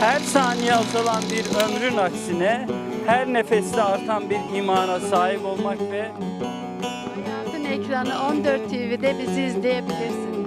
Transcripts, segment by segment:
Her saniye azalan bir ömrün aksine her nefeste artan bir imana sahip olmak ve Hayatın ekranı 14 TV'de bizi izleyebilirsiniz.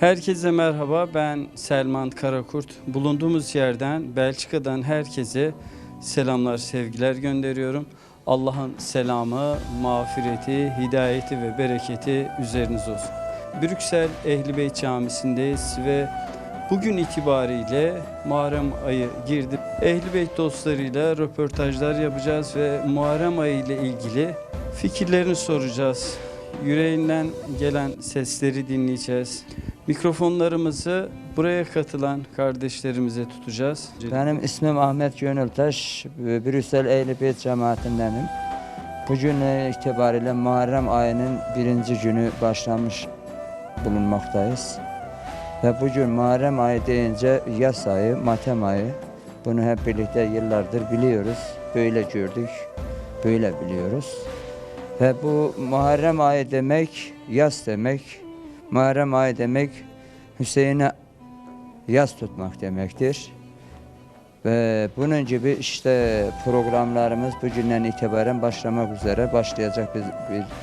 Herkese merhaba. Ben Selman Karakurt. Bulunduğumuz yerden Belçika'dan herkese selamlar, sevgiler gönderiyorum. Allah'ın selamı, mağfireti, hidayeti ve bereketi üzeriniz olsun. Brüksel Ehli Beyt Camisi'ndeyiz ve bugün itibariyle Muharrem ayı girdi. Ehli Beyt dostlarıyla röportajlar yapacağız ve Muharrem ayı ile ilgili fikirlerini soracağız. Yüreğinden gelen sesleri dinleyeceğiz. Mikrofonlarımızı buraya katılan kardeşlerimize tutacağız. Benim ismim Ahmet Gönültaş, e, Brüssel Eylibiyet cemaatindenim. Bugün itibariyle Muharrem ayının birinci günü başlamış bulunmaktayız. Ve bugün Muharrem ayı deyince yaz ayı, matem ayı. Bunu hep birlikte yıllardır biliyoruz. Böyle gördük, böyle biliyoruz. Ve bu Muharrem ayı demek, yaz demek. Muharrem ayı demek Hüseyin'e yaz tutmak demektir. Ve bunun gibi işte programlarımız bugünden itibaren başlamak üzere başlayacak bir,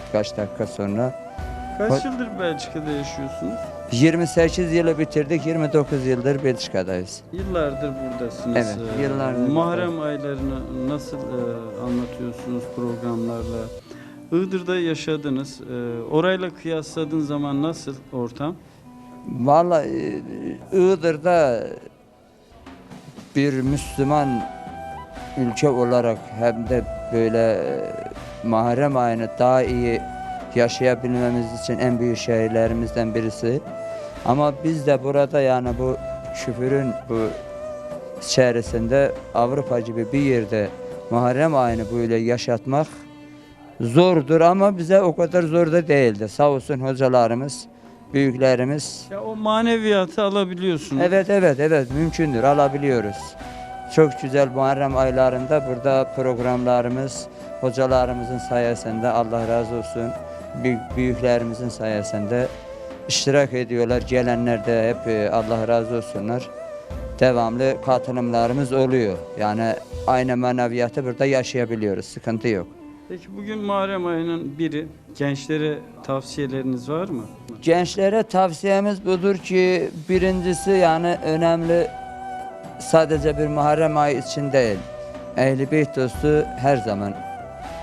birkaç dakika sonra. Kaç yıldır Belçika'da yaşıyorsunuz? 28 yılı bitirdik, 29 yıldır Belçika'dayız. Yıllardır buradasınız. Evet, Ee, yıllardır Muharrem aylarını nasıl e, anlatıyorsunuz programlarla? Iğdır'da yaşadınız. E, orayla kıyasladığın zaman nasıl ortam? Vallahi e, Iğdır'da bir Müslüman ülke olarak hem de böyle e, Muharrem ayını daha iyi yaşayabilmemiz için en büyük şeylerimizden birisi. Ama biz de burada yani bu küfürün bu içerisinde Avrupa gibi bir yerde Muharrem ayını böyle yaşatmak zordur ama bize o kadar zor da değildi. Sağ olsun hocalarımız, büyüklerimiz Ya o maneviyatı alabiliyorsunuz. Evet evet evet mümkündür alabiliyoruz. Çok güzel Muharrem aylarında burada programlarımız hocalarımızın sayesinde Allah razı olsun büyük, büyüklerimizin sayesinde iştirak ediyorlar. Gelenler de hep e, Allah razı olsunlar. Devamlı katılımlarımız oluyor. Yani aynı maneviyatı burada yaşayabiliyoruz. Sıkıntı yok. Peki bugün Muharrem ayının biri. Gençlere tavsiyeleriniz var mı? Gençlere tavsiyemiz budur ki birincisi yani önemli sadece bir Muharrem ayı için değil. Ehl-i Beyt dostu her zaman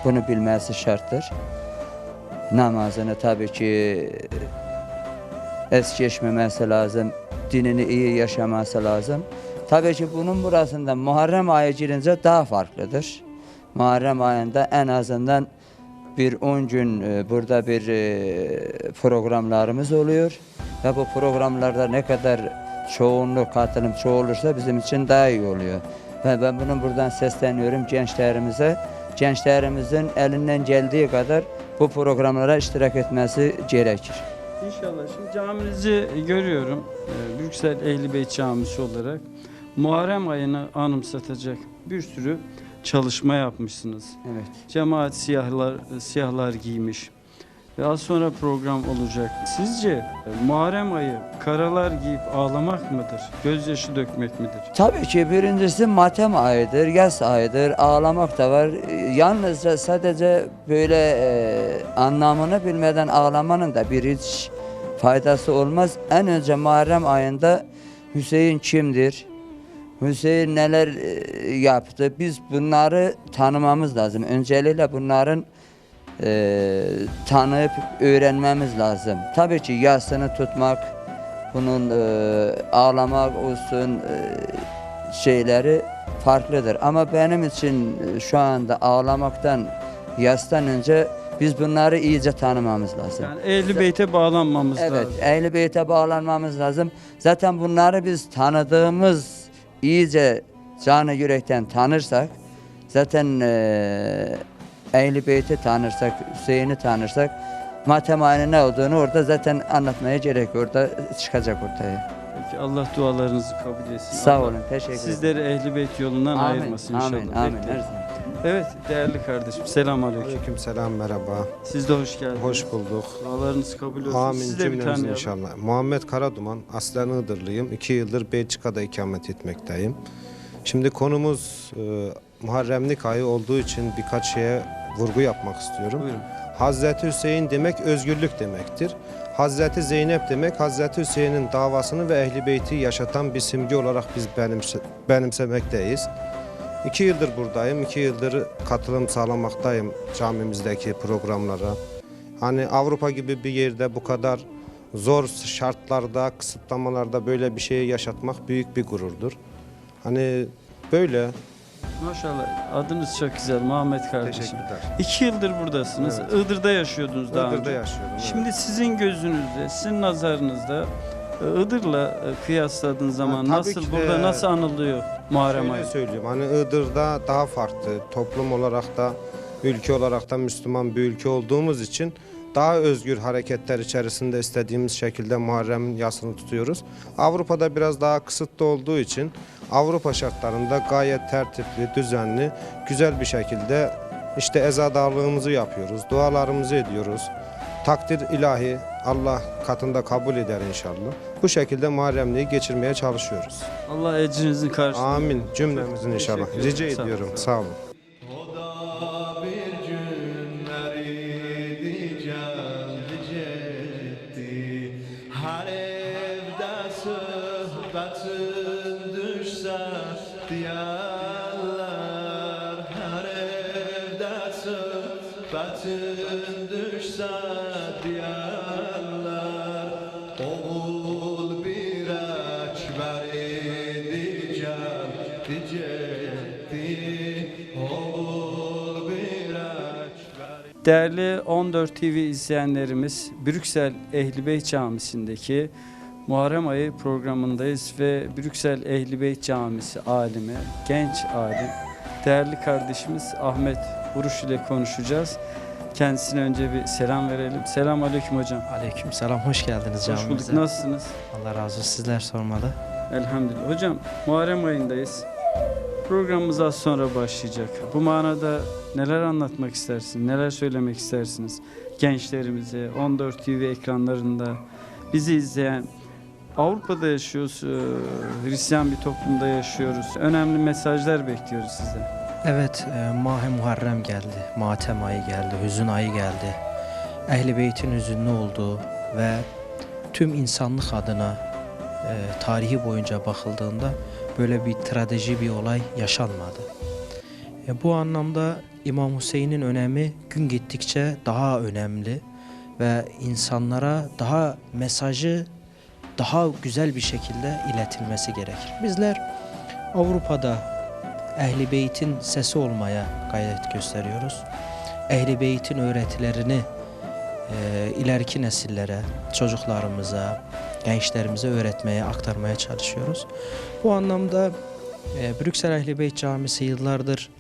bunu bilmesi şarttır. Namazını tabii ki es geçmemesi lazım. Dinini iyi yaşaması lazım. Tabii ki bunun burasında Muharrem ayı girince daha farklıdır. Muharrem ayında en azından bir 10 gün e, burada bir e, programlarımız oluyor. Ve bu programlarda ne kadar çoğunluk katılım çoğulursa bizim için daha iyi oluyor. Ve ben bunun buradan sesleniyorum gençlerimize. Gençlerimizin elinden geldiği kadar bu programlara iştirak etmesi gerekir. İnşallah. Şimdi caminizi görüyorum. Ee, Brüksel Ehli Beyt Camisi olarak. Muharrem ayını anımsatacak bir sürü çalışma yapmışsınız. Evet. Cemaat siyahlar siyahlar giymiş. Ve az sonra program olacak. Sizce Muharrem ayı karalar giyip ağlamak mıdır? Gözyaşı dökmek midir? Tabii ki birincisi matem ayıdır, yaz ayıdır, ağlamak da var. Yalnızca sadece böyle e, anlamını bilmeden ağlamanın da bir hiç faydası olmaz. En önce Muharrem ayında Hüseyin kimdir? Hüseyin neler e, yaptı? Biz bunları tanımamız lazım. Öncelikle bunların e, tanıyıp öğrenmemiz lazım. Tabii ki yasını tutmak, bunun e, ağlamak olsun e, şeyleri farklıdır. Ama benim için e, şu anda ağlamaktan, yastan önce biz bunları iyice tanımamız lazım. Yani Ehli Beyt'e bağlanmamız Evet, lazım. ehl Beyt'e bağlanmamız lazım. Zaten bunları biz tanıdığımız, iyice canı yürekten tanırsak, zaten eee Ehl-i Beyt'i tanırsak, Hüseyin'i tanırsak, matem ayının ne olduğunu orada zaten anlatmaya gerek yok. Orada çıkacak ortaya. Peki Allah dualarınızı kabul etsin. Sağ Allah olun. Teşekkür ederim. Sizleri Ehli Beyt yolundan Amin, ayırmasın inşallah. Amin. Amin. Bekleyin. Her zaman. Evet değerli kardeşim selamünaleyküm. Aleyküm selam merhaba. Siz de hoş geldiniz. Hoş bulduk. Dualarınız kabul olsun. Amin Siz de bir cümlemiz inşallah. Muhammed Karaduman, aslen Iğdırlıyım. İki yıldır Belçika'da ikamet etmekteyim. Şimdi konumuz e, Muharremlik ayı olduğu için birkaç şeye vurgu yapmak istiyorum. Buyurun. Hazreti Hüseyin demek özgürlük demektir. Hazreti Zeynep demek Hazreti Hüseyin'in davasını ve ehli beyti yaşatan bir simge olarak biz benimse, benimsemekteyiz. İki yıldır buradayım. iki yıldır katılım sağlamaktayım camimizdeki programlara. Hani Avrupa gibi bir yerde bu kadar zor şartlarda, kısıtlamalarda böyle bir şeyi yaşatmak büyük bir gururdur. Hani böyle. Maşallah adınız çok güzel Muhammed kardeşim. Teşekkürler. İki yıldır buradasınız. Evet. Iğdır'da yaşıyordunuz daha Iğdır'da önce. yaşıyorum. evet. Şimdi sizin gözünüzde, sizin nazarınızda Iğdır'la e, kıyasladığın zaman tabii nasıl ki de- burada nasıl anılıyor Muharrem Şöyle ayı? söyleyeyim hani Iğdır'da daha farklı toplum olarak da ülke olarak da Müslüman bir ülke olduğumuz için daha özgür hareketler içerisinde istediğimiz şekilde Muharrem'in yasını tutuyoruz. Avrupa'da biraz daha kısıtlı olduğu için Avrupa şartlarında gayet tertipli, düzenli, güzel bir şekilde işte ezadarlığımızı yapıyoruz, dualarımızı ediyoruz. Takdir ilahi Allah katında kabul eder inşallah. Bu şekilde Muharremliği geçirmeye çalışıyoruz. Allah ecrinizin karşılığını. Amin cümlemizin inşallah. Rica ediyorum. Sağ olun. Değerli 14 TV izleyenlerimiz, Brüksel Ehli Beyt Camisi'ndeki Muharrem ayı programındayız ve Brüksel Ehli Beyt Camisi alimi, genç alim, değerli kardeşimiz Ahmet Vuruş ile konuşacağız. Kendisine önce bir selam verelim. Selam aleyküm hocam. Aleyküm selam, hoş geldiniz Hoş bulduk. camimize. Nasılsınız? Allah razı olsun, sizler sormalı. Elhamdülillah. Hocam Muharrem ayındayız. Programımız az sonra başlayacak. Bu manada neler anlatmak istersiniz? Neler söylemek istersiniz? Gençlerimize, 14 TV ekranlarında bizi izleyen Avrupa'da yaşıyoruz, e, Hristiyan bir toplumda yaşıyoruz. Önemli mesajlar bekliyoruz sizden. Evet, e, Mah-ı Muharrem geldi, Matem ayı geldi, Hüzün ayı geldi. Ehl-i Beyt'in hüzünlü olduğu ve tüm insanlık adına e, tarihi boyunca bakıldığında böyle bir trajedi bir olay yaşanmadı. E, bu anlamda İmam Hüseyin'in önemi gün gittikçe daha önemli ve insanlara daha mesajı daha güzel bir şekilde iletilmesi gerekir. Bizler Avrupa'da Ehli Beyt'in sesi olmaya gayret gösteriyoruz. Ehli Beyt'in öğretilerini e, ileriki nesillere, çocuklarımıza, gençlerimize öğretmeye, aktarmaya çalışıyoruz. Bu anlamda e, Brüksel Ehli Beyt Camisi yıllardır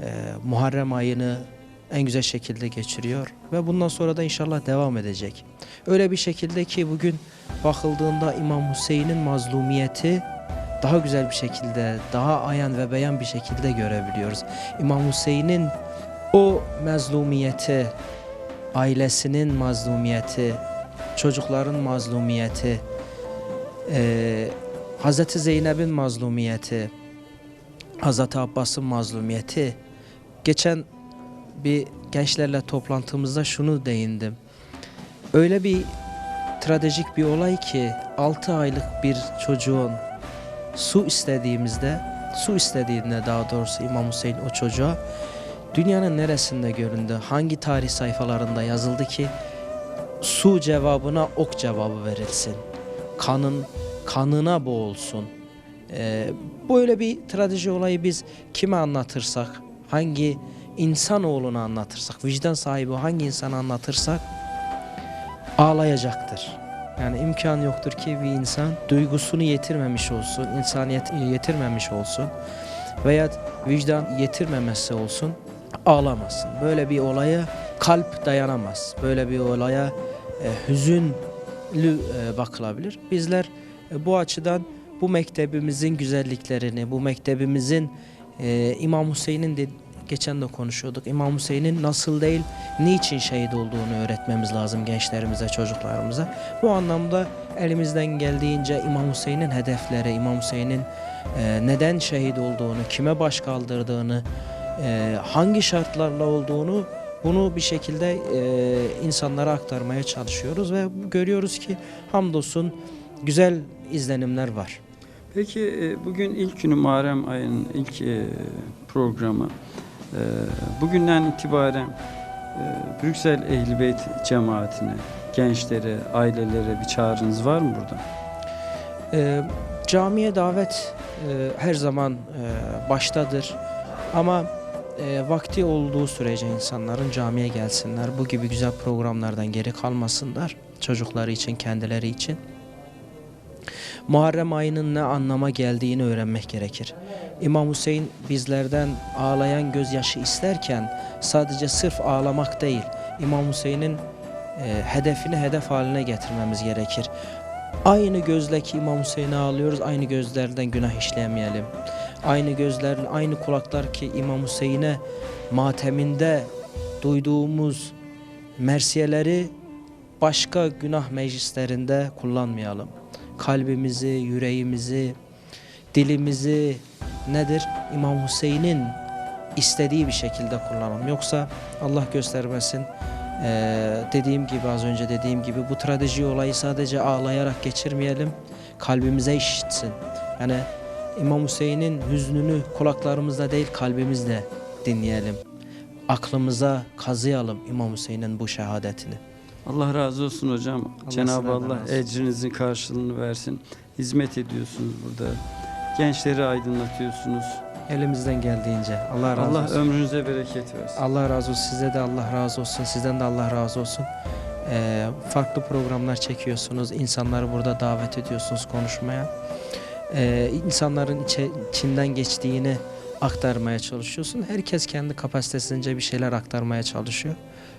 e, Muharrem ayını en güzel şekilde geçiriyor ve bundan sonra da inşallah devam edecek. Öyle bir şekilde ki bugün bakıldığında İmam Hüseyin'in mazlumiyeti daha güzel bir şekilde, daha ayan ve beyan bir şekilde görebiliyoruz. İmam Hüseyin'in o mazlumiyeti, ailesinin mazlumiyeti, çocukların mazlumiyeti, eee Hazreti Zeynep'in mazlumiyeti, Hazreti Abbas'ın mazlumiyeti. Geçen bir gençlerle toplantımızda şunu değindim. Öyle bir trajik bir olay ki 6 aylık bir çocuğun su istediğimizde, su istediğinde daha doğrusu İmam Hüseyin o çocuğa dünyanın neresinde göründü, hangi tarih sayfalarında yazıldı ki su cevabına ok cevabı verilsin. Kanın kanına boğulsun. Ee, böyle bir trajedi olayı biz kime anlatırsak, hangi insanoğluna anlatırsak, vicdan sahibi hangi insana anlatırsak ağlayacaktır. Yani imkan yoktur ki bir insan duygusunu yetirmemiş olsun, insaniyet yetirmemiş olsun veya vicdan yetirmemesi olsun ağlamasın. Böyle bir olaya kalp dayanamaz. Böyle bir olaya e, hüzünlü e, bakılabilir. Bizler e, bu açıdan bu mektebimizin güzelliklerini, bu mektebimizin e, İmam Hüseyin'in de geçen de konuşuyorduk. İmam Hüseyin'in nasıl değil, niçin şehit olduğunu öğretmemiz lazım gençlerimize, çocuklarımıza. Bu anlamda elimizden geldiğince İmam Hüseyin'in hedefleri, İmam Hüseyin'in e, neden şehit olduğunu, kime baş kaldırdığını, e, hangi şartlarla olduğunu bunu bir şekilde e, insanlara aktarmaya çalışıyoruz ve görüyoruz ki hamdolsun güzel izlenimler var. Peki e, bugün ilk günü Muharrem ayının ilk e, programı. E, Bugünden itibaren Brüksel Ehl-i Beyt cemaatine, gençlere, ailelere bir çağrınız var mı burada? E, camiye davet e, her zaman e, baştadır ama e, vakti olduğu sürece insanların camiye gelsinler. Bu gibi güzel programlardan geri kalmasınlar. Çocukları için, kendileri için. Muharrem ayının ne anlama geldiğini öğrenmek gerekir. İmam Hüseyin bizlerden ağlayan gözyaşı isterken sadece sırf ağlamak değil, İmam Hüseyin'in e, hedefini hedef haline getirmemiz gerekir. Aynı gözle ki İmam Hüseyin'e ağlıyoruz, aynı gözlerden günah işlemeyelim. Aynı gözler, aynı kulaklar ki İmam Hüseyin'e mateminde duyduğumuz mersiyeleri başka günah meclislerinde kullanmayalım. Kalbimizi, yüreğimizi, dilimizi nedir? İmam Hüseyin'in istediği bir şekilde kullanalım. Yoksa Allah göstermesin ee, dediğim gibi az önce dediğim gibi bu trajedi olayı sadece ağlayarak geçirmeyelim. Kalbimize işitsin. Yani İmam Hüseyin'in hüznünü kulaklarımızda değil kalbimizle dinleyelim. Aklımıza kazıyalım İmam Hüseyin'in bu şehadetini. Allah razı olsun hocam. Cenab-ı Allah ecrinizin karşılığını versin. Hizmet ediyorsunuz burada. Gençleri aydınlatıyorsunuz. Elimizden geldiğince. Allah razı Allah olsun. ömrünüze bereket versin. Allah razı olsun. Size de Allah razı olsun. Sizden de Allah razı olsun. Ee, farklı programlar çekiyorsunuz. İnsanları burada davet ediyorsunuz konuşmaya. Ee, insanların içe, içinden geçtiğini aktarmaya çalışıyorsun. Herkes kendi kapasitesince bir şeyler aktarmaya çalışıyor.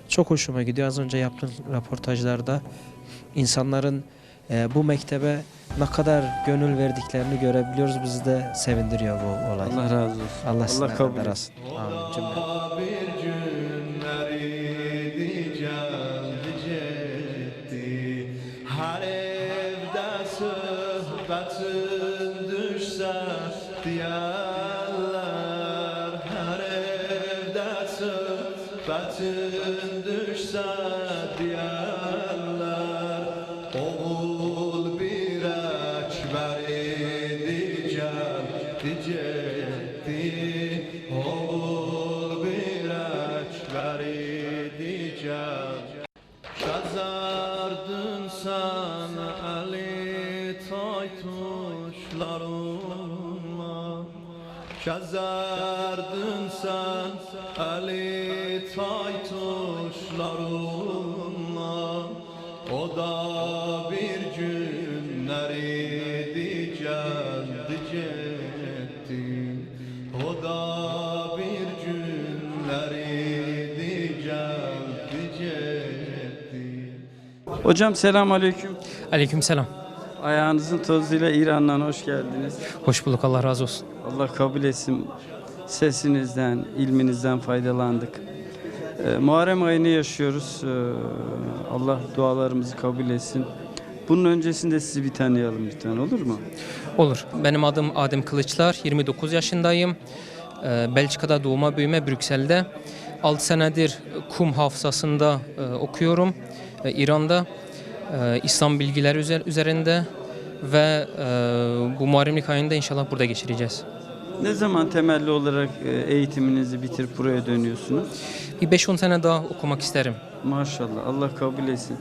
Çok hoşuma gidiyor. Az önce yaptığım röportajlarda insanların e, bu mektebe ne kadar gönül verdiklerini görebiliyoruz. Bizi de sevindiriyor bu olay. Allah razı olsun. Allah, de kabul etsin. Amin. Cümle. Sohbetin düşse diyarlar Her evde sohbetin düşse Hocam selam aleyküm. Aleykümselam. Ayağınızın tozuyla İran'dan hoş geldiniz. Hoş bulduk. Allah razı olsun. Allah kabul etsin. Sesinizden, ilminizden faydalandık. Ee, Muharrem ayını yaşıyoruz. Ee, Allah dualarımızı kabul etsin. Bunun öncesinde sizi bir tanıyalım lütfen olur mu? Olur. Benim adım Adem Kılıçlar. 29 yaşındayım. Ee, Belçika'da doğuma büyüme Brüksel'de. 6 senedir kum hafızasında e, okuyorum. İran'da e, İslam bilgileri üzer- üzerinde ve e, bu Muharremlik ayında inşallah burada geçireceğiz. Ne zaman temelli olarak e, eğitiminizi bitirip buraya dönüyorsunuz? Bir 5-10 sene daha okumak isterim. Maşallah Allah kabul etsin.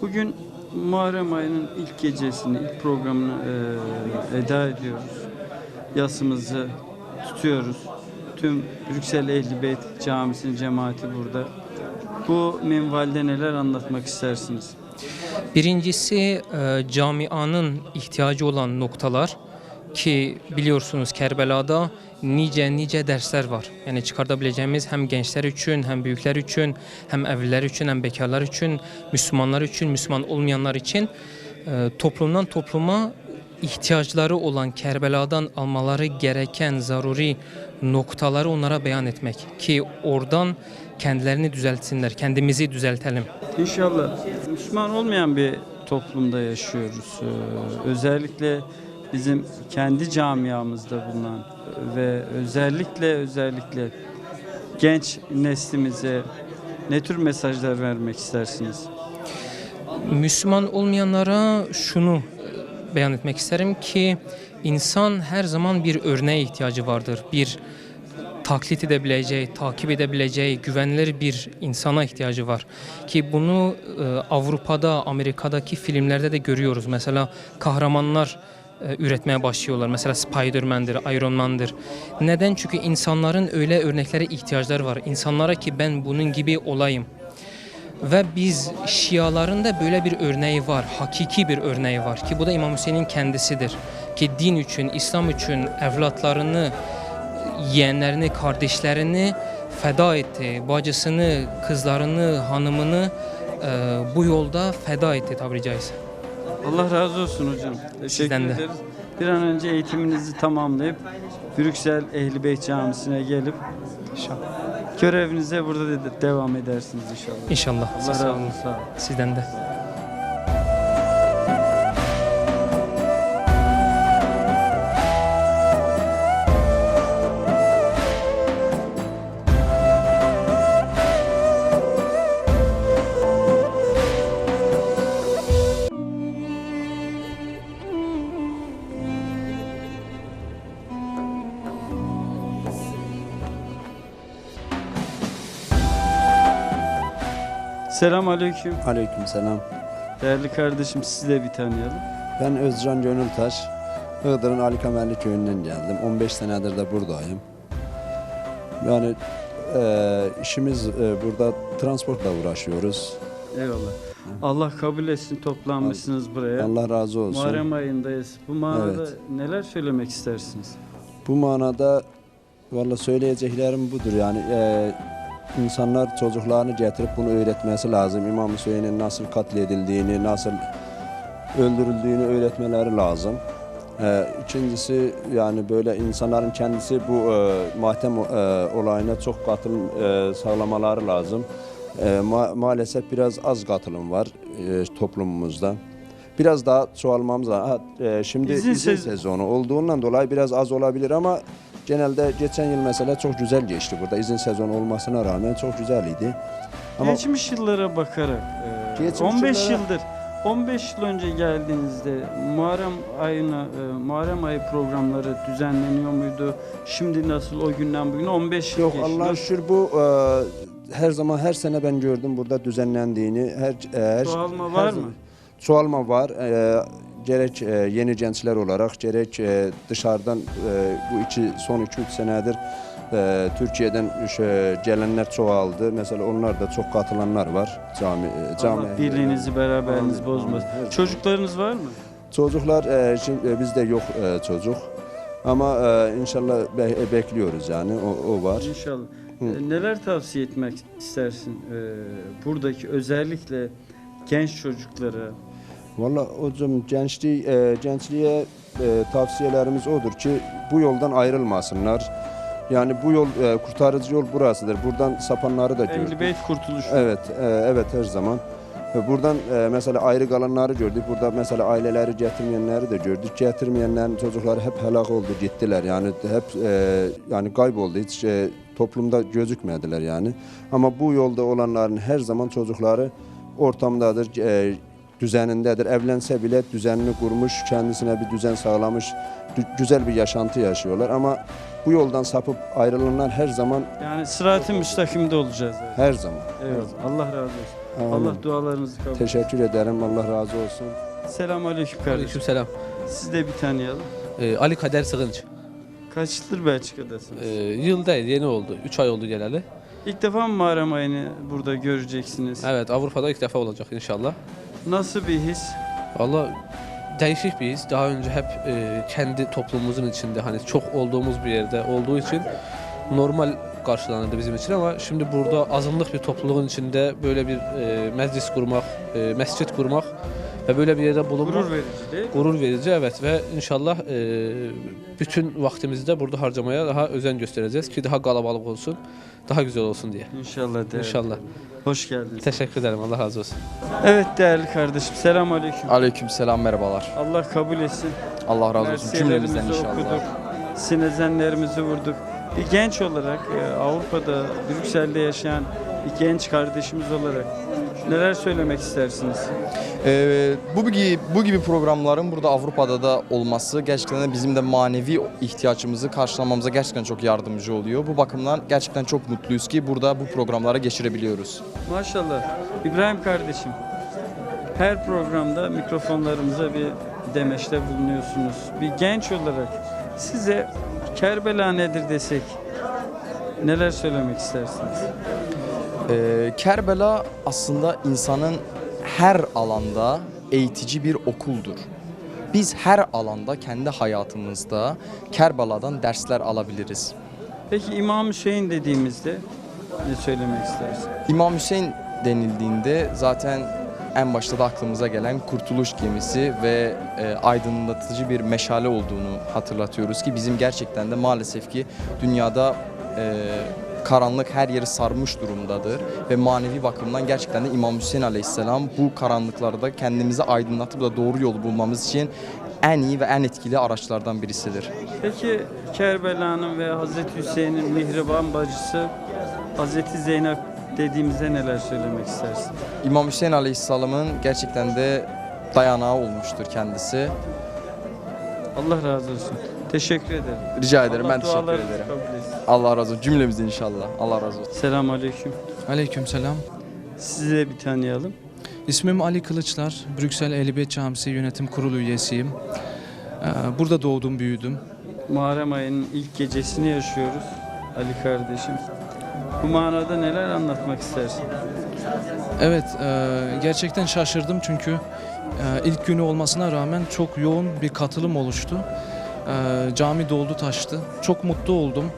Bugün Muharrem ayının ilk gecesini, ilk programını e, eda ediyoruz. Yasımızı tutuyoruz. Tüm Brüksel Ehli Beyt Camisi'nin cemaati burada. Bu minvalde neler anlatmak istersiniz? Birincisi e, camianın ihtiyacı olan noktalar ki biliyorsunuz Kerbela'da nice nice dersler var. Yani çıkartabileceğimiz hem gençler için, hem büyükler için, hem evliler için, hem bekarlar için, Müslümanlar için, Müslüman olmayanlar için e, toplumdan topluma ihtiyaçları olan Kerbela'dan almaları gereken zaruri noktaları onlara beyan etmek ki oradan kendilerini düzeltsinler, kendimizi düzeltelim. İnşallah Müslüman olmayan bir toplumda yaşıyoruz. Ee, özellikle bizim kendi camiamızda bulunan ve özellikle özellikle genç neslimize ne tür mesajlar vermek istersiniz? Müslüman olmayanlara şunu e, beyan etmek isterim ki insan her zaman bir örneğe ihtiyacı vardır. Bir taklit edebileceği, takip edebileceği güvenilir bir insana ihtiyacı var. Ki bunu e, Avrupa'da, Amerika'daki filmlerde de görüyoruz. Mesela kahramanlar e, üretmeye başlıyorlar. Mesela Spider-Man'dir, Iron Man'dir. Neden? Çünkü insanların öyle örneklere ihtiyaçları var. İnsanlara ki ben bunun gibi olayım. Ve biz Şiaların da böyle bir örneği var. Hakiki bir örneği var ki bu da İmam Hüseyin'in kendisidir. Ki din için, İslam için evlatlarını, yeğenlerini, kardeşlerini feda etti. Bacısını, kızlarını, hanımını e, bu yolda feda etti tabiri caizse. Allah razı olsun hocam. Teşekkür Sizden de. ederiz. Bir an önce eğitiminizi tamamlayıp Brüksel Ehli Beyt Camisi'ne gelip görevinize burada de- devam edersiniz inşallah. İnşallah. Allah razı olsun. Sağ olun. Sizden de. Selam aleyküm. Aleykümselam. Değerli kardeşim sizi de bir tanıyalım. Ben Özcan Gönültaş. Iğdır'ın Ali Kamerli köyünden geldim. 15 senedir de buradayım. Yani e, işimiz e, burada transportla uğraşıyoruz. Eyvallah. Allah kabul etsin toplanmışsınız buraya. Allah razı olsun. Muharrem ayındayız. Bu manada Evet. neler söylemek istersiniz? Bu manada valla söyleyeceklerim budur yani. E, insanlar çocuklarını getirip bunu öğretmesi lazım. İmam Hüseyin'in nasıl katledildiğini, nasıl öldürüldüğünü öğretmeleri lazım. E, ikincisi yani böyle insanların kendisi bu e, matem e, olayına çok katılım e, sağlamaları lazım. E, ma- maalesef biraz az katılım var e, toplumumuzda. Biraz daha çoğalmamız lazım. Ha, e, şimdi İzin izin, sez- sezonu olduğundan dolayı biraz az olabilir ama genelde geçen yıl mesela çok güzel geçti burada. İzin sezonu olmasına rağmen çok güzeldi. Ama Geçmiş yıllara bakarak e, Geçmiş 15 yıllara- yıldır 15 yıl önce geldiğinizde Muharrem ayına e, Muharrem ayı programları düzenleniyor muydu? Şimdi nasıl o günden bugüne 15 yıl yok geçti. Allah'a şükür bu e, her zaman her sene ben gördüm burada düzenlendiğini. Her, e, her Çoğalma her var mı? Çoğalma var. E, gerek e, yeni gençler olarak gerek e, dışarıdan e, bu iki son 2-3 senedir e, Türkiye'den şey, gelenler çoğaldı. Mesela onlar da çok katılanlar var cami e, cami. Allah birliğinizi, beraberinizi bozmasın. Çocuklarınız var mı? Çocuklar e, şimdi e, bizde yok e, çocuk. Ama e, inşallah be- e, bekliyoruz yani o, o var. İnşallah. Hı. E, neler tavsiye etmek istersin e, buradaki özellikle genç çocuklara? Valla hocam gençliği, e, gençliğe e, tavsiyelerimiz odur ki bu yoldan ayrılmasınlar. Yani bu yol e, kurtarıcı yol burasıdır. Buradan sapanları da gördük. Ehli Beyt kurtuluşu. Evet, e, evet her zaman. Ve Buradan e, mesela ayrı kalanları gördük. Burada mesela aileleri getirmeyenleri de gördük. Getirmeyenlerin çocukları hep helak oldu, gittiler. Yani hep e, yani kayboldu. Hiç e, toplumda gözükmediler yani. Ama bu yolda olanların her zaman çocukları ortamdadır, e, düzenindedir. Evlense bile düzenini kurmuş, kendisine bir düzen sağlamış, güzel bir yaşantı yaşıyorlar. Ama bu yoldan sapıp ayrılanlar her zaman, Yani sırat-ı müstakimde olacağız. yani. her zaman. Eyvallah. Allah razı olsun. Amin. Allah dualarınızı kabul etsin. Teşekkür ederim. Allah razı olsun. Selamun aleyküm kardeşim. Aleykümselam. Siz de bir tanıyalım. Ee, Ali Kader Sığınç. Kaç yıldır Belçika'dasınız? Ee, yıl değil, yeni oldu. 3 ay oldu geleli. İlk defa mı Muharrem ayını burada göreceksiniz? Evet, Avrupa'da ilk defa olacak inşallah. Nasıl bir his? Valla değişik bir his. Daha önce hep e, kendi toplumumuzun içinde hani çok olduğumuz bir yerde olduğu için normal karşılanırdı bizim için ama şimdi burada azınlık bir topluluğun içinde böyle bir e, meclis kurmak, e, mescit kurmak ve böyle bir yerde bulunmak Gurur verici değil mi? gurur verici evet ve inşallah e, bütün vaktimizi de burada harcamaya daha özen göstereceğiz ki daha kalabalık olsun, daha güzel olsun diye. İnşallah değerli. İnşallah. Hoş geldiniz. Teşekkür ederim. Allah razı olsun. Evet değerli kardeşim. Selam aleyküm. Aleyküm selam merhabalar. Allah kabul etsin. Allah razı olsun cümlemizden inşallah. okuduk. Sinezenlerimizi vurduk. Bir genç olarak e, Avrupa'da, Brüksel'de yaşayan bir genç kardeşimiz olarak neler söylemek istersiniz? Ee, bu gibi bu gibi programların burada Avrupa'da da olması gerçekten de bizim de manevi ihtiyacımızı karşılamamıza gerçekten çok yardımcı oluyor. Bu bakımdan gerçekten çok mutluyuz ki burada bu programlara geçirebiliyoruz. Maşallah. İbrahim kardeşim, her programda mikrofonlarımıza bir demeçte bulunuyorsunuz. Bir genç olarak size Kerbela nedir desek neler söylemek istersiniz? Ee, Kerbela aslında insanın her alanda eğitici bir okuldur. Biz her alanda kendi hayatımızda Kerbela'dan dersler alabiliriz. Peki İmam Hüseyin dediğimizde ne söylemek istersin? İmam Hüseyin denildiğinde zaten en başta da aklımıza gelen kurtuluş gemisi ve e, aydınlatıcı bir meşale olduğunu hatırlatıyoruz ki bizim gerçekten de maalesef ki dünyada e, karanlık her yeri sarmış durumdadır ve manevi bakımdan gerçekten de İmam Hüseyin Aleyhisselam bu karanlıklarda kendimizi aydınlatıp da doğru yolu bulmamız için en iyi ve en etkili araçlardan birisidir. Peki Kerbela'nın ve Hazreti Hüseyin'in mihriban bacısı Hazreti Zeynep dediğimizde neler söylemek istersin? İmam Hüseyin Aleyhisselam'ın gerçekten de dayanağı olmuştur kendisi. Allah razı olsun. Teşekkür ederim. Rica ederim Allah ben teşekkür ederim. Allah razı olsun cümlemizden inşallah. Allah razı olsun. Selamun Aleyküm. Aleykümselam. Sizi de bir tanıyalım. İsmim Ali Kılıçlar. Brüksel Ehlibeyt Camisi Yönetim Kurulu üyesiyim. Ee, Burada doğdum, büyüdüm. Muharrem ayının ilk gecesini yaşıyoruz Ali kardeşim. Bu manada neler anlatmak istersin? Evet, e, gerçekten şaşırdım çünkü e, ilk günü olmasına rağmen çok yoğun bir katılım oluştu. E, Cami doldu taştı. Çok mutlu oldum.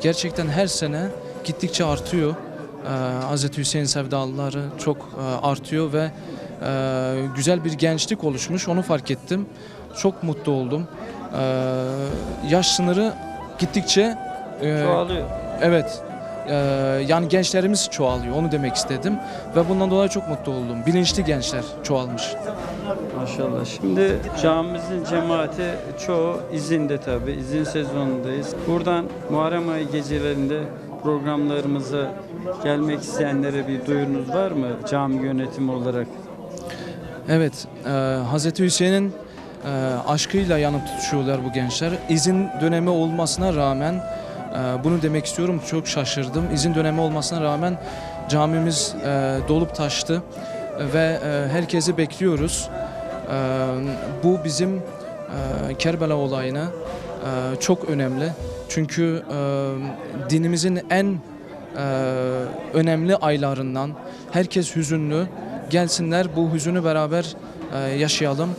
Gerçekten her sene gittikçe artıyor. E, Hz. Hüseyin sevdalıları çok e, artıyor ve e, güzel bir gençlik oluşmuş. Onu fark ettim. Çok mutlu oldum. E, Yaş sınırı gittikçe e, Çoğalıyor. Evet. Ee, yani gençlerimiz çoğalıyor. Onu demek istedim. Ve bundan dolayı çok mutlu oldum. Bilinçli gençler çoğalmış. Maşallah. Şimdi camimizin cemaati çoğu izinde tabii. İzin sezonundayız. Buradan Muharrem ayı gecelerinde programlarımıza gelmek isteyenlere bir duyurunuz var mı cami yönetimi olarak? Evet. E, Hazreti Hüseyin'in e, aşkıyla yanıp tutuşuyorlar bu gençler. İzin dönemi olmasına rağmen bunu demek istiyorum. Çok şaşırdım. İzin dönemi olmasına rağmen camimiz e, dolup taştı ve e, herkesi bekliyoruz. E, bu bizim e, Kerbela olayına çok önemli. Çünkü dinimizin en önemli aylarından herkes hüzünlü. Gelsinler bu hüzünü beraber yaşayalım.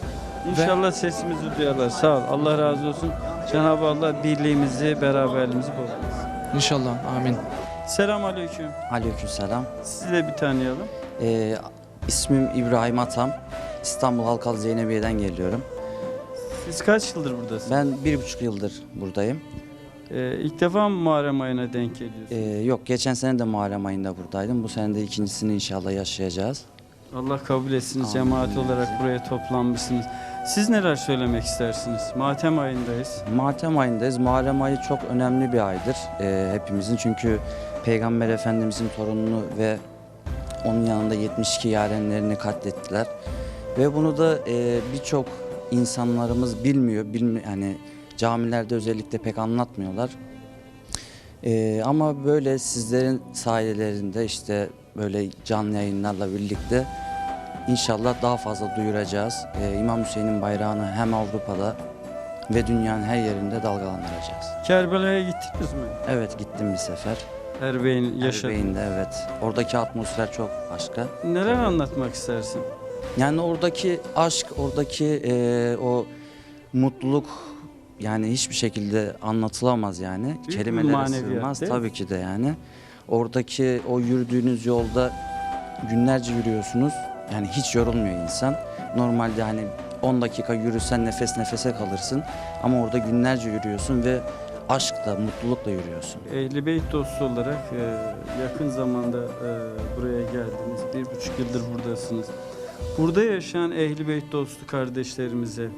İnşallah sesimizi duyarlar. Sağ ol. Allah razı olsun. Cenab-ı Allah birliğimizi, beraberliğimizi bozmasın. İnşallah. Amin. Selam aleyküm. Aleykümselam. Sizi de bir tanıyalım. Ee, ismim İbrahim Atam. İstanbul Halkalı Zeynebiye'den geliyorum. Siz kaç yıldır buradasınız? Ben bir buçuk yıldır buradayım. Ee, ilk defa mı Muharrem ayına denk geliyorsunuz? Ee, yok geçen sene de Muharrem ayında buradaydım. Bu sene de ikincisini inşallah yaşayacağız. Allah kabul etsin. Amin. Cemaat olarak buraya toplanmışsınız. Siz neler söylemek istersiniz? Matem ayındayız. Matem ayındayız. Muharrem ayı çok önemli bir aydır ee, hepimizin. Çünkü Peygamber Efendimizin torununu ve onun yanında 72 yarenlerini katlettiler. Ve bunu da e, birçok insanlarımız bilmiyor. Bilmi hani camilerde özellikle pek anlatmıyorlar. E, ama böyle sizlerin sayelerinde işte böyle canlı yayınlarla birlikte inşallah daha fazla duyuracağız. E, İmam Hüseyin'in bayrağını hem Avrupa'da ve dünyanın her yerinde dalgalandıracağız. Kerbela'ya gittiniz mi? Evet gittim bir sefer. Erbeğin yaşadı. Erbeyin'de evet. Oradaki atmosfer çok başka. Neler anlatmak istersin? Yani oradaki aşk, oradaki e, o mutluluk yani hiçbir şekilde anlatılamaz yani. bir Kelimelere sığmaz tabii ki de yani. Oradaki o yürüdüğünüz yolda günlerce yürüyorsunuz. Yani hiç yorulmuyor insan. Normalde hani 10 dakika yürüsen nefes nefese kalırsın. Ama orada günlerce yürüyorsun ve aşkla, mutlulukla yürüyorsun. Ehli Beyt dostu olarak e, yakın zamanda e, buraya geldiniz. Bir buçuk yıldır buradasınız. Burada yaşayan Ehli Beyt dostu kardeşlerimize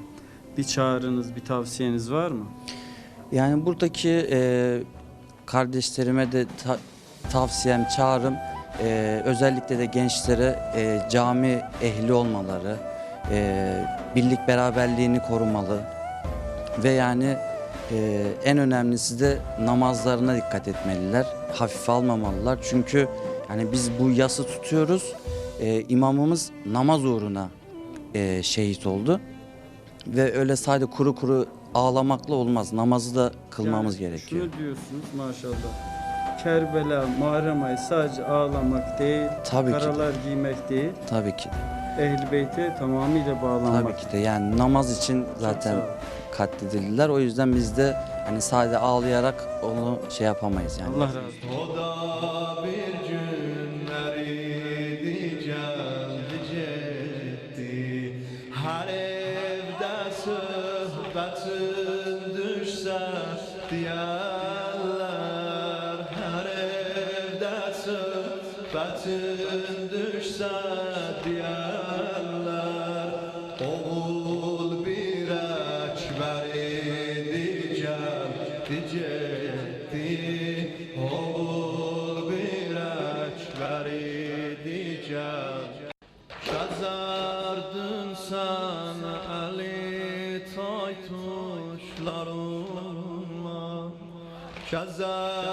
bir çağrınız, bir tavsiyeniz var mı? Yani buradaki e, kardeşlerime de ta- tavsiyem, çağrım e, özellikle de gençlere e, cami ehli olmaları, e, birlik beraberliğini korumalı ve yani e, en önemlisi de namazlarına dikkat etmeliler, hafife almamalılar. Çünkü yani biz bu yası tutuyoruz, e, imamımız namaz uğruna e, şehit oldu. Ve öyle sadece kuru kuru ağlamakla olmaz. Namazı da kılmamız Yani gerekiyor. Şunu diyorsunuz maşallah. Kerbela, Muharrem ayı sadece ağlamak değil, Tabii ki de. Karalar karalar giymek değil, Tabii ki. de. Ehl-i Beyt'e tamamıyla bağlanmak. Tabii ki de. Yani namaz için zaten sağ ol. katledildiler. O yüzden biz de hani sadece ağlayarak onu şey yapamayız yani. Allah razı olsun. O da bir Shazam.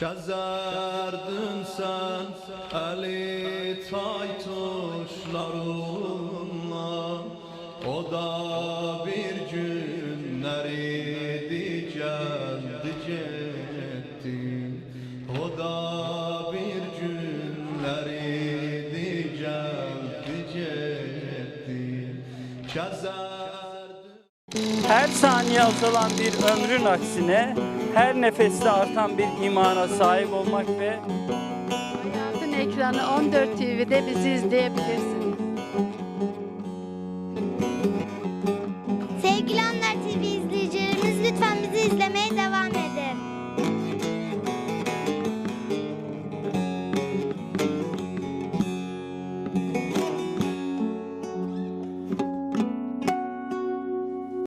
Şazardın sen Ali taytuşlarınla O da bir günler idi geldi cetti O da bir günler idi geldi cetti Şazardın Her saniye azalan bir ömrün aksine her nefeste artan bir imana sahip olmak ve Hayatın ekranı 14 TV'de bizi izleyebilirsiniz.